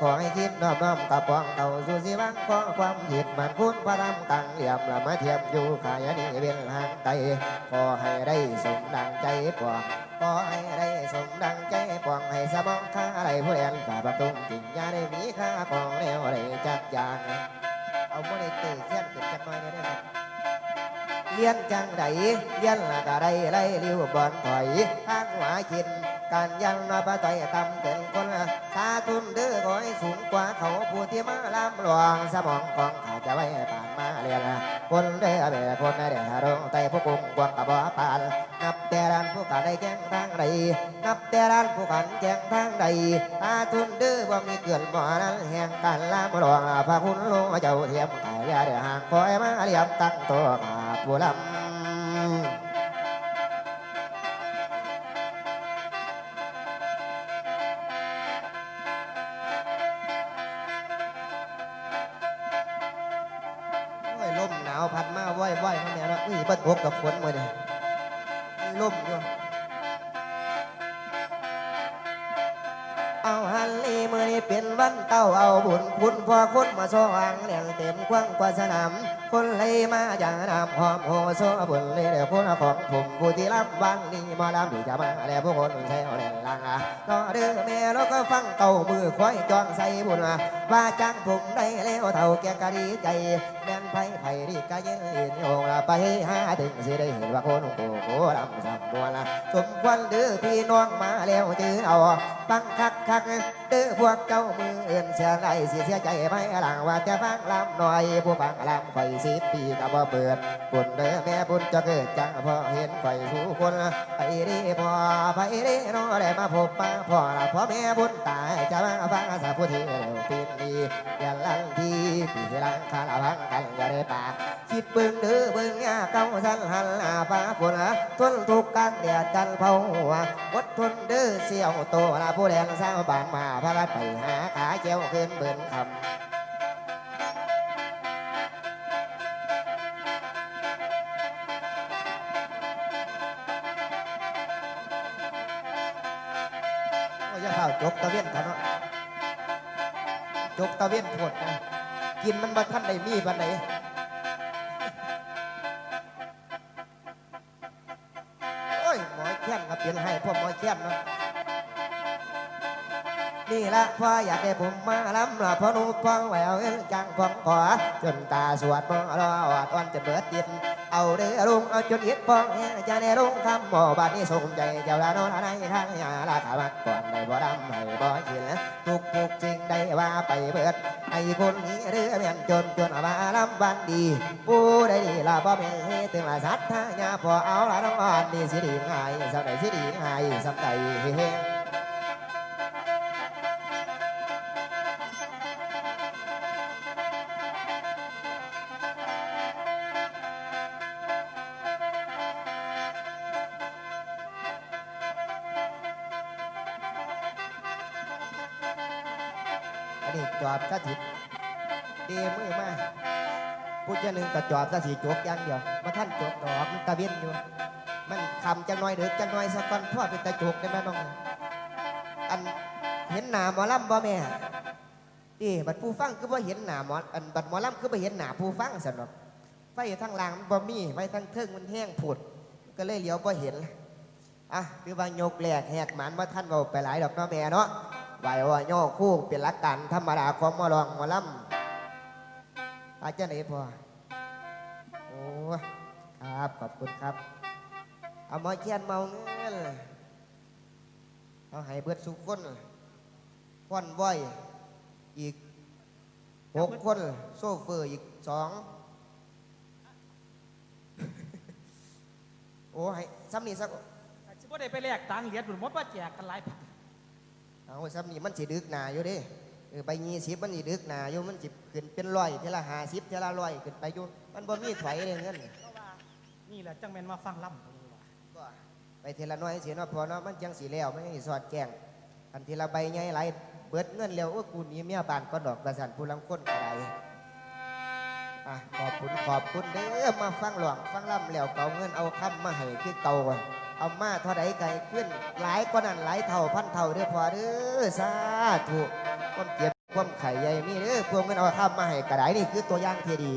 ขอให้คิดน้อมน้อมกับปองเขาสู่สิวังขอความหิดมันคุณพระรำกังเหลี่ยมละมาเทียมอยู่ขายนี้เวียนห่างไกลขอให้ได้สมดังใจปองขอให้ได้สมดังใจปองให้สมองข้าอะไรผู้แดนฝ่าประตูจริงยาได้มีค่าปองแล้วได้จักอย่างเอาโมได้ตื่นเทียนเกิดจักน่อยได้ไหมเลี้ยนจังใดเลี้ยนละก็ได้ไล่ริ้วบอนถอยทางหัวคิน การยังนอปะต่อยตำเป็นคนละสาทุนเด้อขอให้สูงกว่าเขาผู้ที่มาลำหลวงสมองของข้าจะไว้ผ่านมาเรียนคนเด้อเบคนเด้อโรงไตผู้กุมกวงกระบอกปานนับแต่ร้านผู้กันได้แจ้งทางใดนับแต่ร้านผู้กันแจ้งทางใดสาทุนเด้อว่ามีเกินหมอนั้นแห่งการลำหลวงพระคุณหลวงเจ้าเทียมขายยาเดือห่างคอยมาเรียบตั้งตัวขาผู้ลำ บัดอกกับฝนมือนี่ลมอยู่เอาฮันลีมือนี้เป็นวันเต้าเอาบุญคุณพอคนมาสว่างเลี้ยงเต็มกว้างกว่าสนามคนเลยมาอย่างน้ำหอมโหโซบุญเลยเดี๋ยวคนของผมผู้ที่รับวังนี้มาลำที่จะมาแล้วผู้คนใช้เอาแรงลังอะรอเด้อแม่แล้วก็ฟังเต่ามือควายจองใส่บุญอะว่าจ้างผมได้แล้วเท่าแกก็ดีใจแม่นไผ่ไผดีก็ยืนโยงละไปหาถึงสิได้เห็นว่าคนโกโกลำสับบัวละสมควรเด้อพี่น้องมาแล้วจือเอาฟังคักคักเด้อพวกเจ้ามือเอื่นเสียไรเสียใจไม่หลังว่าจะฟังลำหน่อยผู้ฟังลำไฟสิบปีก็บ่เปิดปุ่นเด้อแม่ปุ่นจะเกิดจังพอเห็นไฟสู่คนไปดีพอไปดีน้อได้มาพบมาพอละพอแม่บุญตายจะมาฟังสาผู้ที่เร็วปีนี้อย่าลังทีปีลังคาลาพังกันอย่าได้ปากคิดเบิ่งเด้อเบิ่งยาเก้าสันหันลาฟ้าฝนทนทุกข์กันแดดกันเผาหัวอดทนเด้อเสี่ยวโตละผู้แดงสาวบานมาพากันไปหาขาเจ้าขึ้นเบิ่นคำ จกตะเวียนกันเนาะจกตะเวียนโพดนะกินมันมาท่านใดมีบันไหนโอ้ยหมอแค้นกับเปลี่ยนให้พ่อหมอแค้นเนาะ นี่ละพ่ออยากได้ผมมาล้ำละพ่อหนุ่มพ่อแหววเอ้ยจังพ่อขอจนตาสวดมอรออดวันจะเบิดดินเอาเรือลุงเอาจนเย็ดพ่อแห่จะได้ลุงคำบ่บาดนี้สมใจเจ้าละโนนอะไรทางยาลาขามักก่อนได้บ่ดำให้บ่เขียนทุกทุกๆสิ่งได้ว่าไปเบิดไอ้คนนี้เรือแม่นจนจนมาล้ำบันดีผู้ใดดีละบ่แม่เฮตึงละสัตว์ทางยาพอเอาละน้องอ่อนนี่สิดีง่ายสำใดสิดีง่ายสำใดเฮ นนี้จอบกระถิเดมือมาผู้เจ้าหนึ่งก็จอบซะสีจกอย่างเดียวมาท่านจกดอกมันตะเวียนอยู่ มันคำจังน้อยเดือจังน้อยสักก่อนพ่อเป็นตะจกได้ไหมน้องอันเห็นหนาหมอลำบ่แม่เอ๊บัดผู้ฟังคือบ่เห็นหนาหมออันบัดหมอลำคือบ่เห็นหนาผู้ฟังสนอกไฟทั้งล่างมันบ่มีไฟทั้งเทิงมันแห้งผุดก็เลยเหลียวบ่เห็นอะคือว่ายกแหลกแหกหมันว่าท่านเบาไปหลายดอกนาะแม่เนาะ ไหวว่าย่อคู่เป็นหลักการธรรมดาของมอลองมอลำอาจารย์ไหนพอโอ้ครับขอบคุณครับ เอามอเชียนเมาเงินเอาให้เบิดสุกคนค่อนว้อยอีกหกคน โซเฟอร์อีกสองโอ้ให้ซ้ำนี่สักสิบ่ได้ไปแลกตังค์เหรียญหมดว่าแจกกันหลายพัน เอาซ้ำนี่มันสิดึกหนาอยู่เด้เออใบยี่สิบมันสิดึกหนาอยู่มันสิขึ้นเป็นร้อยเทละห้าสิบเทละร้อยขึ้นไปอยู่มันบ่มีถอยเลยเงินเพราะว่านี่แหละจังแม่นมาฟังล่ำตรงนี้ว่าก็ไปเทละน้อยเสียเนาะพอเนาะมันจังสีแล้วมันยังสิสอดแกงอันทีละใบใหญ่หลายเบิดเงินแล้วโอ้ยกูหนี้เมียบ้านก็ดอกประสันผู้ลังคนก็ได้อะขอบคุณขอบคุณเด้อมาฟังหลวงฟังล่ำแล้วก็เอาเงินเอาคำมาให้คือเก่าอะ เอามาเท่าใดไกลขึ้น หลายกว่านั้นหลายเท่าพันเท่าเด้อพอเด้อสาธุความเจ็บความไข่ใหญ่มีเด้อพวกเงินเอาข้ามมาให้กระไดนี่คือตัวอย่างที่ดี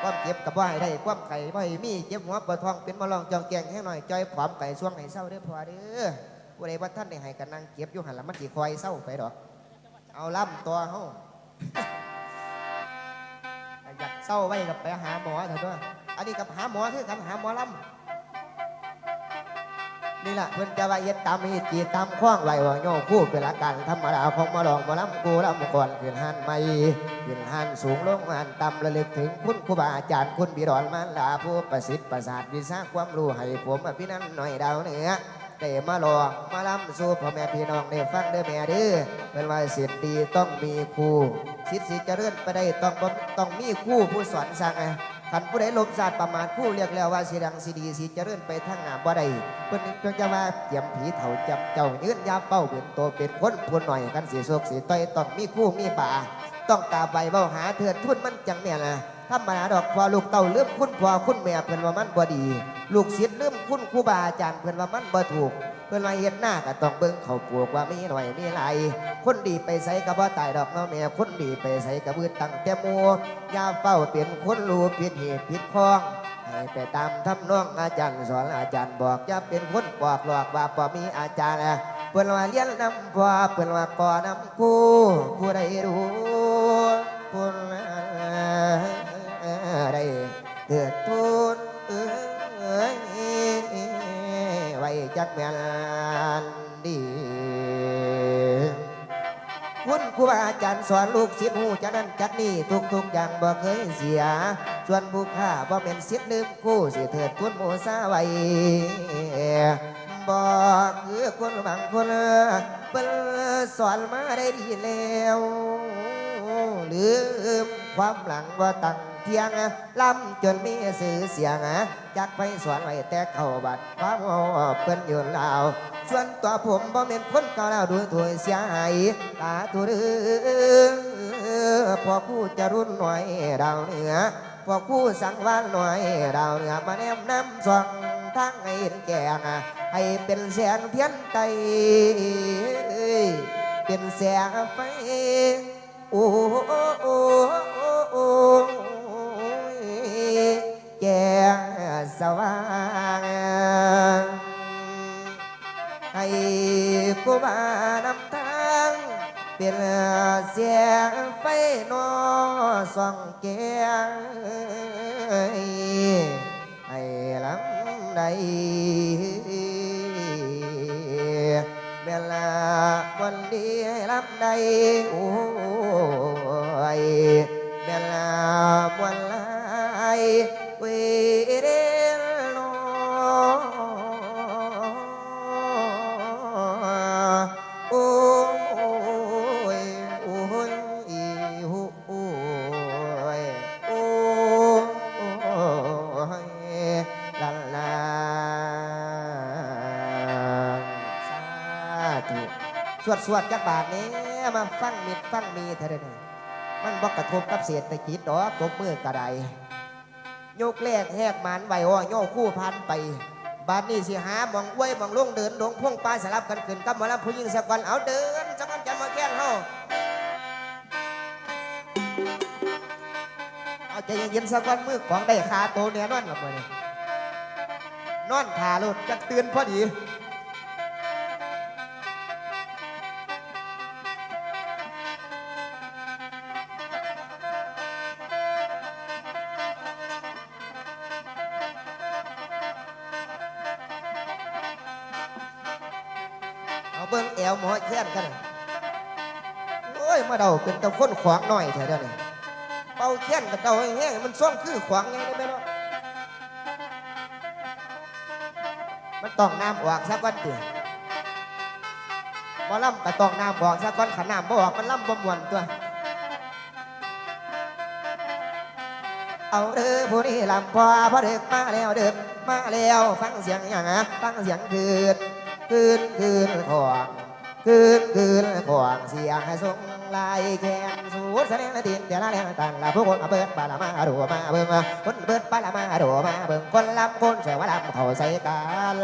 ความเจ็บกับว่าให้ได้ความไข่ว่ให้มีเจ็บหัวปวดท้องเป็นมาลองจองแกงให้หน่อยจอยผอมไก่ช่วงให้เศร้าเด้อพอเด้อผู้ใดว่าท่านได้ให้กันนั่งเก็บอยู่หันละมันสิคอยเศร้าไปดอก เอาล่ำตัวเฮาอยากเศร้าไว้กับไปหาหมอเถอะด้วยอันนี้กับหาหมอคือกันหาหมอล่ำ นี่แหละเพิ่นจะว่าเย็ดตามมีจีตามคว้างไหวว่าโยคู่เป็นละกันธรรมดาของมาลองมาลำกูลำก่อนขึ้นหันไม่ขึ้นหันสูงลงหันต่ำระลึกถึงคุณครูบาอาจารย์คุณบิดอนมันลาผู้ประสิทธิ์ประสาทวิชาความรู้ให้ผมพี่นั้นหน่อยดาวเหนือ ได้มาหลองมาลำสู่พ่อแม่พี่น้องได้ฟังเด้อแม่เด้อเป็นว่าเสียดีต้องมีครูสิทธิ์สิเจริญไปได้ต้องต้องมีครูผู้สอนสั่งไงขันผู้ใดลบศาสตร์ประมาทผู้เรียกแล้วว่าสิดังสิดีสิเจริญไปทางหน้าบ่ได้เพิ่นเพิ่นจะว่าเจียมผีเถ่าจับเจ้ายืนยาเป้าเป็นโตเป็นคนพูนหน่อยกันสิโศกสิต้อยต้องมีครูมีป่าต้องกาใบเบ้าหาเถิดทุ่นมันจังเนี่ยนะ ธรรมดาดอกพอลูกเต่าลืมคุณพ่อคุณแม่เพิ่อนว่ามันบ่ดี ลูกศิษย์ลืมคุณครูบาอาจารย์เพิ่อนว่ามันบ่ถูก เพิ่อนว่าเฮ็ดหน้าก็ต้องเบิ่งเขาปลูกว่ามีหน่อยมีหลายคนดีไปใส่ก็บ่ตายดอกเนาะแม่คนดีไปใส่ก็บืดตั้งแต่มูยาเฝ้าเป็นคนรู้ผิดเหตุผิดข้องให้ไปตามทำนองอาจารย์สอนอาจารย์บอกอย่าเป็นคนปอกหลอกว่าบ่มีอาจารย์เพิ่อนว่าเรียนนำพ่อเพิ่อนว่าก่อนำครูผู้ใดรู้ผู้ใด เกิดทุนเอ้ยไว้จักแม่นดีคุณครูบาอาจารย์สอนลูกศิษย์หูจักนั้นจักนี่ทุกทุกอย่างบ่เคยเสีย ส่วนผู้ข้าบ่เป็นศิษย์ลืมกู้สิเถิดทุนโมซาไว้บ่คือคนบางคนเปิ้นสอนมาได้ดีแล้วลืมความหลังว่าตั้ง เทียงล้ำจนมีสื่อเสียงจักไปสอนไว้แต่เข้าบัดความเอาเปิ้นอยู่ลาวส่วนตัวผมบ่เป็นคนเก่าแล้วดูถวยเสียหายตาตัวเรือพอผู้จะรุ่นหน่อยดาวเหนือพวกผู้สั่งวานหน่อยดาวเหนือมาแนมน้ำสองทางให้เห็นแก่งให้เป็นแสงเทียนไตเป็นแสงไฟโอ้โอ้โอ้แสว่างให้กูมานำทางเป็นเสียงไฟนอส่อ ธุสวดสวดจักบาทนี้มาฟังมิดฟังมีเท่านั้นมันบอกกระทบกับเศรษฐกิจดอกตบมือกระไดโยกแรกแหกมันไหวอ้อโยกคู่พันไป บาดนี้สิหามองไว้มองลงเดินลงพ่วงปลายสลับกันขึ้นกับหมาลำผู้หญิงสักวันเอาเดินสักวันจะมาแค้นเฮาเอาใจเย็นๆสักวันมือของได้คาโตเนี่ยนอนหลับไปนี่นอนขาลุดจะตื่นพอดี เอาเบิ้งแอวหมอแค้นกันน่ะโอ้ยมาเดาเป็นตะคนขวางหน่อยแถวเดียวนี่เป่าแค้นกับเดาแห้งมันซ่อมคือขวางไงได้ไหมเนาะมันต้องน้ำออกสักวันเดียวบ่ล่ำก็ต้องน้ำออกสักวันขันน้ำบอกมันล่ำบ่มวนตัว เอาเด้อผู้นี้ลำพอพอเด็กมาแล้วเด็กมาแล้ว ฟังเสียงอย่างอะฟังเสียงคืน คืนคืนของคืนคืนของเสียงสงลายแขนสูดแสดงละดินเดี๋ยวละแรงตันละผู้คนมาเบิดปาลมาดูมาเบิ่งคนเบิดปาลมาดูมาเบิ่งคนลำคนเสวะลำเขาใส่กัน